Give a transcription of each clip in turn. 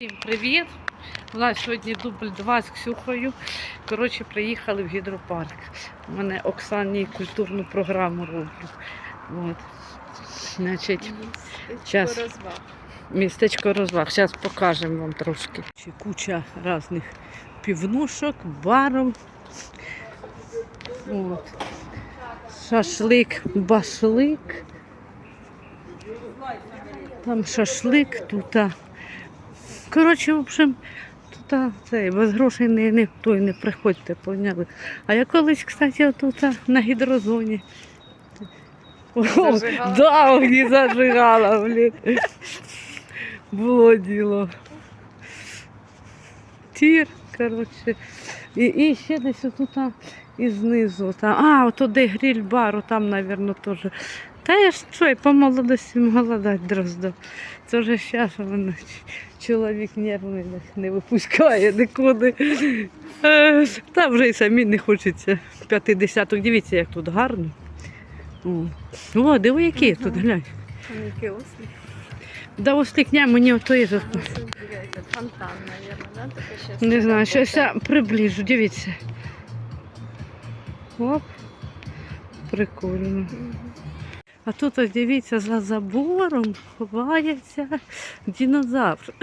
Всім привіт! У нас сьогодні дубль 2 з Ксюхою. Коротше, приїхали в гідропарк. У мене Оксані культурну програму роблю. От. Значить, Щас. розваг. містечко розваг. Зараз покажемо вам трошки. Куча різних півнушок, баром. От. Шашлик, башлик. Там шашлик, тут. Коротше, в общем, тут це, без грошей не, не, той не приходьте, поняли. А я колись, кстати, тут на гідрозоні. О, да, огні зажигала, блін. Було діло. Тір, коротше. І, і ще десь отут і знизу. Там. А, ото де гриль-бар, там, мабуть, теж. Та я ж що, і по молодості могла дати дрозда. Це вже зараз воно ч- чоловік нервний не- випускає нікуди. Е, Та вже й самі не хочеться. П'ятидесяток. Дивіться, як тут гарно. О, диви, які Ага. тут глянь. Який ослик. Да осликня мені ото є. Ну, Фонтан, мабуть, да? Не знаю, щось я приближу, дивіться. Оп. Прикольно. Мгм. А тут ось дивіться, за забором ховається динозавр.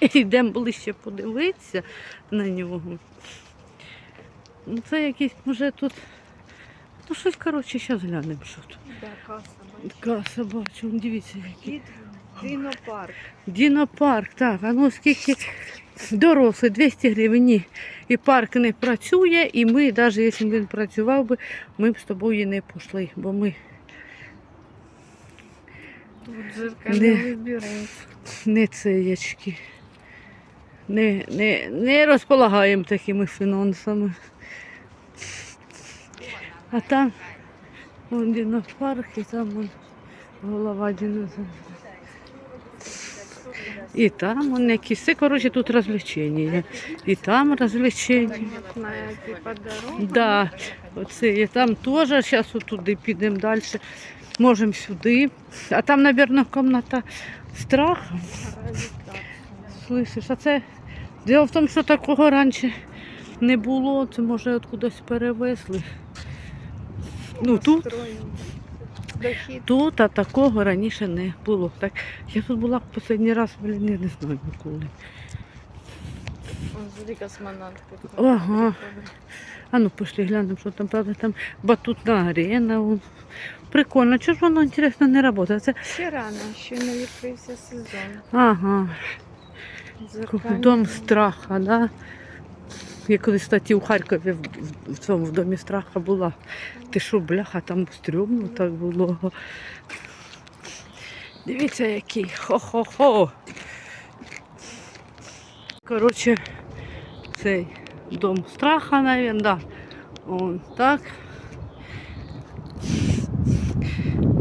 Йдемо ближче подивитися на нього. Ну, Це якийсь, може тут. Ну щось, коротше, зараз глянемо, що тут. Да, каса, бачиш. Каса бачу, дивіться, який. Кіт Динопарк. Дінопарк, так, а ну скільки дорослий, 200 гривень. Ні. І парк не працює, і ми, навіть якщо він працював би, ми б з тобою не пішли, бо ми Тут Не. зеркальний лабіринт. не. Не, не, не розполагаємо такими фінансами. А там вон дінопарк і там вон голова динозавра. І там вон якісь. Це, коротше, тут розвлечення. І там розвлечення. Да, оце є. Там теж зараз туди підемо далі. Можемо сюди. А там, мабуть, кімната страху. Слышиш, а це діло в тому, що такого раніше не було, це може откудись перевезли. Ну тут, тут а такого раніше не було. Так, я тут була останній раз, блін, я не знаю ніколи. Ага. А ну пішли глянемо, що там, правда, там батутна арена. Прикольно, чого ж воно інтересно не працює? Це, Ще рано, ще не відкрився сезон. ага, Зеркальний дом страха, да? Я колись, кстати, у Харкові в, в, в цьому в домі страха була. Ти що, бляха, там стрьомно так було. Дивіться, який. Хо-хо-хо. Коротше, цей дом страха, навіть, да. Он так.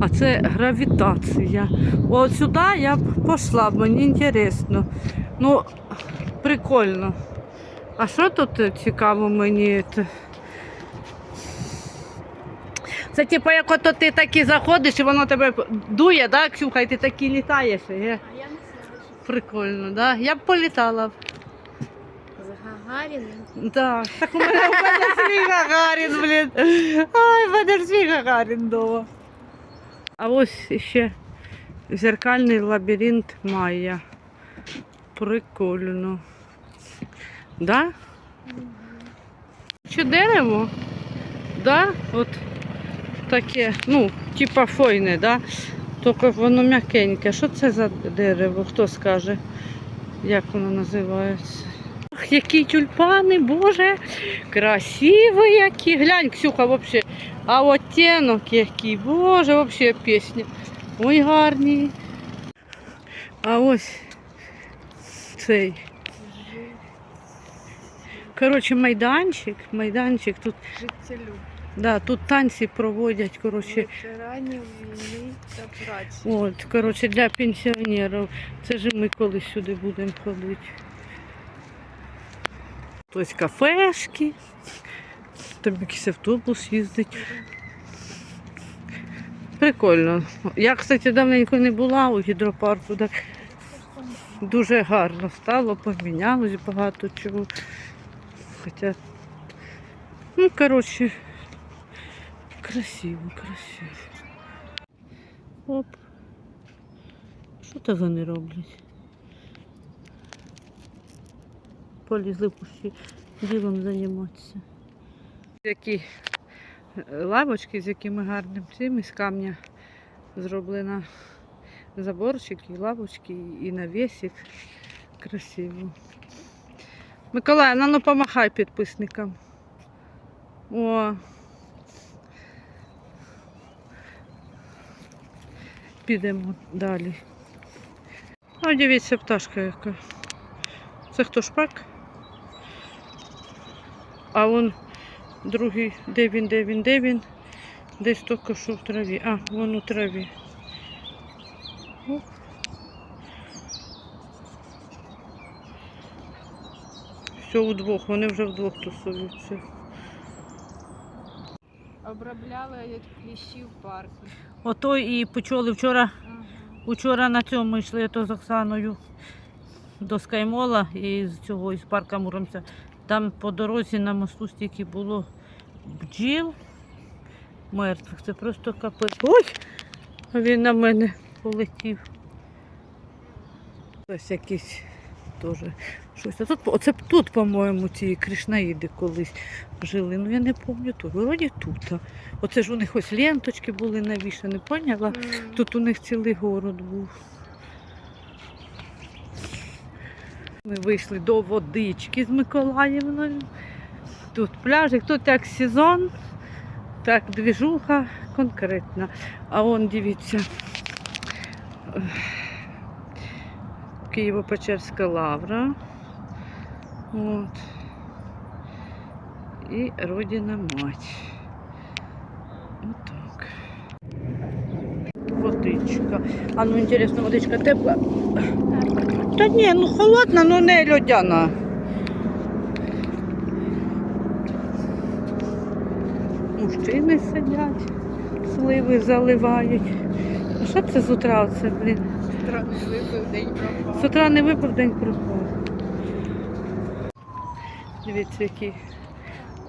А це гравітація. От сюди я б пішла, мені інтересно. Ну, прикольно. А що тут цікаво мені? Це, типу, як ото ти таки заходиш і воно тебе дує, да, Ксюха, і ти таки літаєш. А я Прикольно, да? Я б політала. З Да. Так у мене, у мене свій Гагарін, блін. Ай, в мене ж свій Гагарін вдома. А ось ще зеркальний лабіринт Майя. Прикольно. Да? Чи дерево? Да? От таке, ну, типа фойне, да? Тільки воно м'якеньке. Що це за дерево? Хто скаже? Як воно називається? Ах, які тюльпани, боже, красиві які. Глянь, Ксюха, вообще. А оттенок який, боже, вообще пісня. Ой, гарні. А ось цей. Коротше, майданчик, майданчик тут, Життєлюб. да, тут танці проводять, коротше, Ветеранів війни та праці. от, коротше, для пенсіонерів. Це ж ми колись сюди будемо ходити. Ось кафешки. Там якийсь автобус їздить. Прикольно. Я, кстати, давненько не була у гідропарку, так дуже гарно стало, помінялось багато чого. Хоча, ну, коротше, красиво, красиво. Оп. Що то вони роблять? Полізли пущі ділом займатися. Які е, лавочки з якими гарним цим із камня зроблена заборчик і лавочки, і навісик. Красиво. Миколай, ну, ну помахай підписникам. О. Підемо далі. О, дивіться, пташка яка. Це хто шпак? А вон другий, де він, де він, де він? Десь тільки що в траві. А, вон у траві. Оп. Все удвох, вони вже вдвох тусуються. Обробляли як кліщі в парку. Ото і почули вчора. Ага. Учора на цьому йшли то з Оксаною до Скаймола і з цього із парка Муромця. Там по дорозі на мосту стільки було бджіл мертвих. Це просто капець. Ой! А він на мене полетів. Ось якийсь теж щось. А тут, оце тут, по-моєму, ці кришнаїди колись жили. Ну я не пам'ятаю тут. Вроді тут. Оце ж у них ось ленточки були навішані, поняла? М. Тут у них цілий город був. Ми вийшли до водички з Миколаївною. Тут пляжик, тут як сезон, так двіжуха конкретна. А он дивіться. Києво-Печерська лавра. От. І Родина мать. Отак. Водичка. А ну інтересно, водичка тепла. Та ні, ну холодна, ну не льодяна. Мужчини сидять, сливи заливають. А що це з утра це, блін? З утра не випав день пропав. Дивіться, які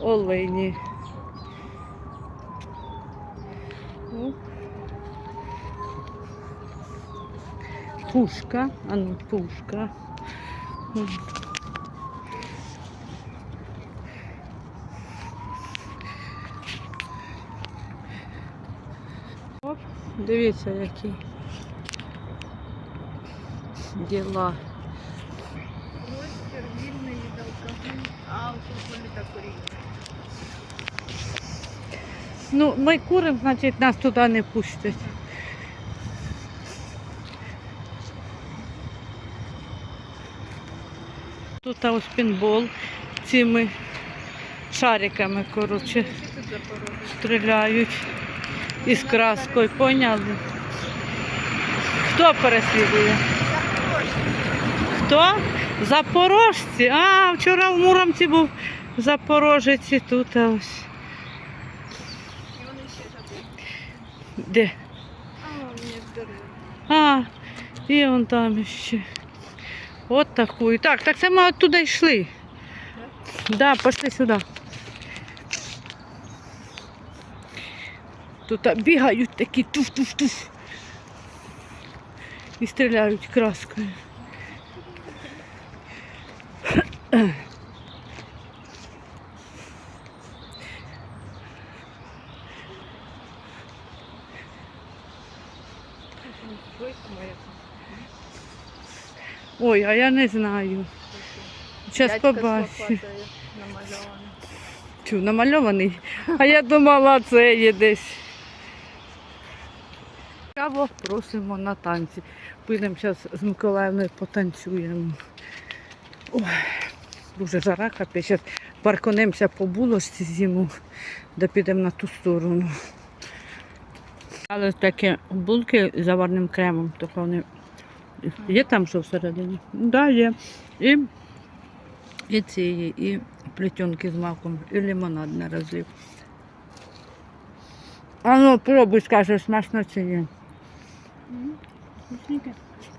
олені. Пушка, а ну пушка. Оп, дивіться, які діла. Простір вільний від алкоголю, алкоголю та куріння. Ну, ми куримо, значить, нас туди не пустять. Тут ось пінбол цими шариками, коротше, стріляють із краскою, поняли? Хто переслідує? Хто? Запорожці. А, вчора в Муромці був запорожець і тут ось. Де? А, і вон там ще. От таку. Так, так ми оттуда йшли. Да, пішли сюди. Тут бігають такі туф-туф-туф. І стріляють краскою. Ой, а я не знаю. Зараз побачу. намальований. Чу, намальований. А я думала, це є десь. Цікаво, просимо на танці. Підемо зараз з Миколаївною потанцюємо. Ой, дуже жара капець. Зараз парконемося по булочці зиму, де підемо на ту сторону. Але такі булки з заварним кремом, то вони є там що всередині? Да, є. І і ці, і плетенки з маком, і лимонад на розлив. А ну, пробуй, скажи, смачно чи ні. Вкусненьке.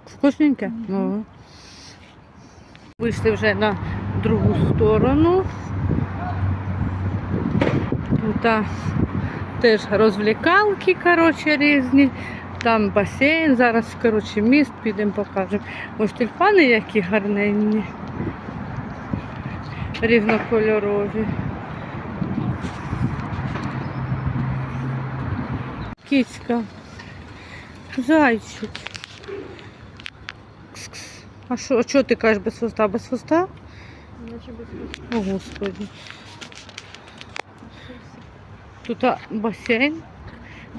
Вкусненьке? Ну. Вийшли вже на другу сторону. Тут теж розвлікалки, коротше, різні. Там басейн, зараз, коротше, міст, підемо покажемо. Ось тюльпани які гарненні. Різнокольорові. Кіцька. Зайчик. Кс-кс. А що, а чого ти кажеш без хвоста? Без хвоста? О, Господи. Тут а, басейн.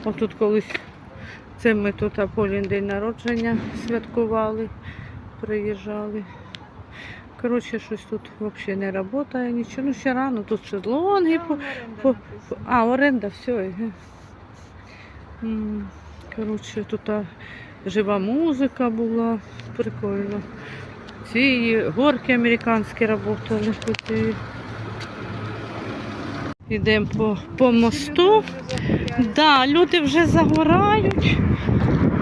Отут колись це ми тут а, Полін день народження святкували, приїжджали. Коротше, щось тут взагалі не працює, нічого. Ну ще рано, тут шезлонги. По, по, по- а, оренда, все. Коротше, тут а, жива музика була, прикольно. Ці горки американські працювали. Йдемо по, по мосту. Да, люди вже загорають.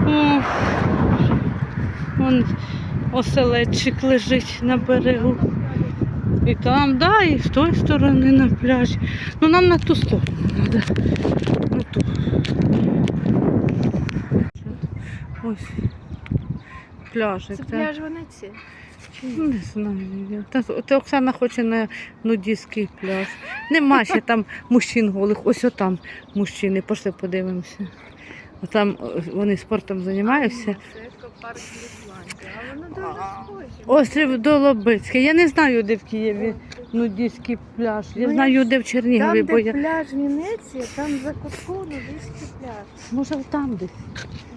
О, вон оселедчик лежить на берегу. І там, да, і з тої сторони на пляжі. Ну нам на ту сторону треба. На ту. Ось. Пляжик, Це так. пляж Венеції. Не знаю. Та, та Оксана хоче на нудістський пляж. Нема ще там мужчин голих. Ось отам мужчини. Пошли подивимося. Там вони спортом займаються. Острів Долобицький. Я не знаю, де в Києві нудістський пляж. Я Ну, знаю, де в Чернігові, Там, бо де я. пляж Венеція, там за кутком нудистський пляж. Може там десь.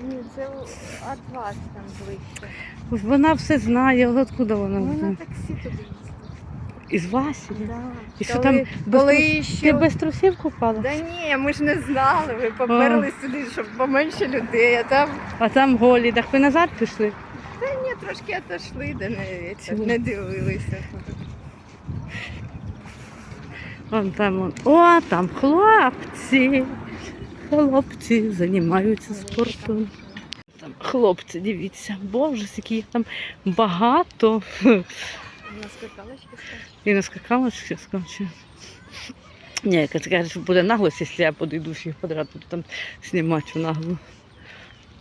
Ні, це від вас там ближче. Вона все знає, але откуда вона знає? таксі туди. Із Васі? Да. І що там без трус- ще... Ти без трусів купала? Да ні, ми ж не знали, ми поперлись сюди, щоб поменше людей, а там А там голі. Так ви назад пішли? Та ні, трошки отошли, де не, Чому? не дивилися. Вон там вон. О, там хлопці. Хлопці займаються спортом. Там хлопці, дивіться, боже, їх там багато. На скакалочки І на скакалочці скаче. Ні, яка така ж буде наглость, якщо я подойду всіх подряд, буду там знімати в наглу.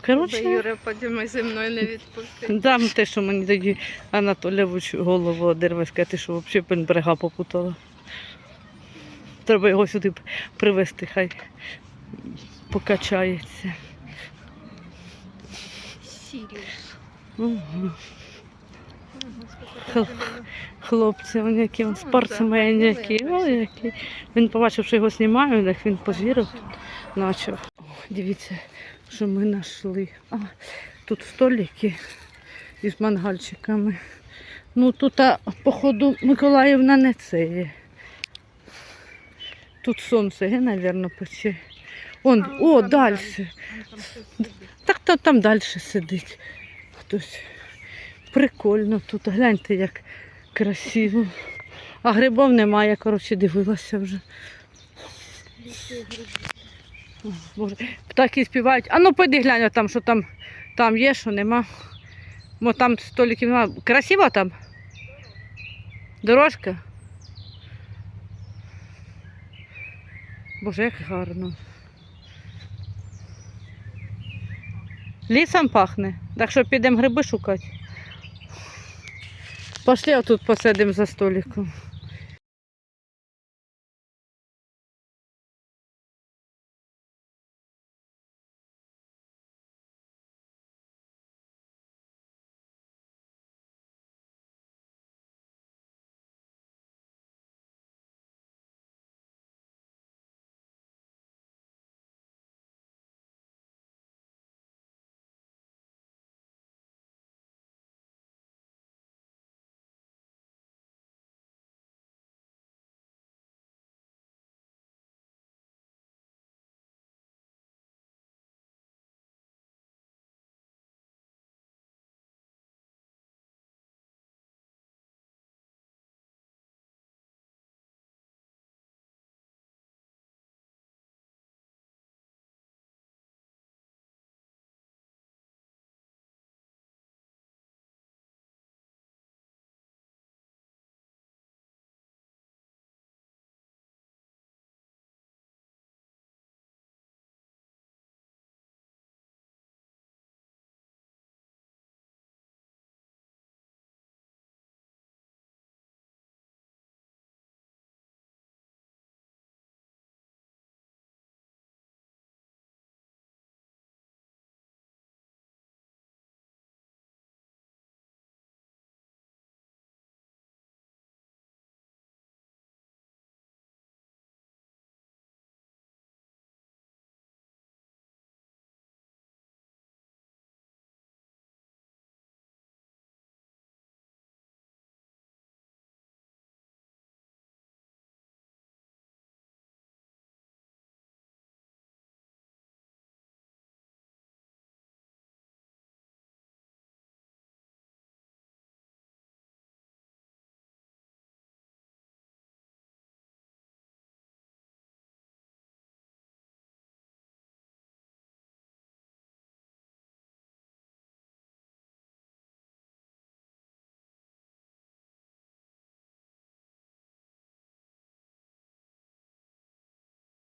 Коротше, Юра потім зі мною не відпустить. дам те, що мені тоді Анатолійович голову одерве, сказати, що взагалі пень берега попутала. Треба його сюди привезти, хай покачається. Сіріус. Угу. Хл- Хлопці, вони які він спортсмени, які, о, які. Він побачив, що його знімають, так він повірив, почав. Дивіться, що ми знайшли. А, тут столики із мангальчиками. Ну тут, а, походу, Миколаївна не це є. Тут сонце, є, мабуть, пече. Он, А, о, далі. Так то там далі сидить хтось. Прикольно тут. Гляньте, як красиво. А грибов немає, коротше, дивилася вже. О, Боже, птахи співають. А ну пойди глянь, там, що там, там є, що нема. Бо там столиків немає. Красиво там? Дорожка? Боже, як гарно. Лісом пахне, так що підемо гриби шукати. Пошли отут посидимо за столиком.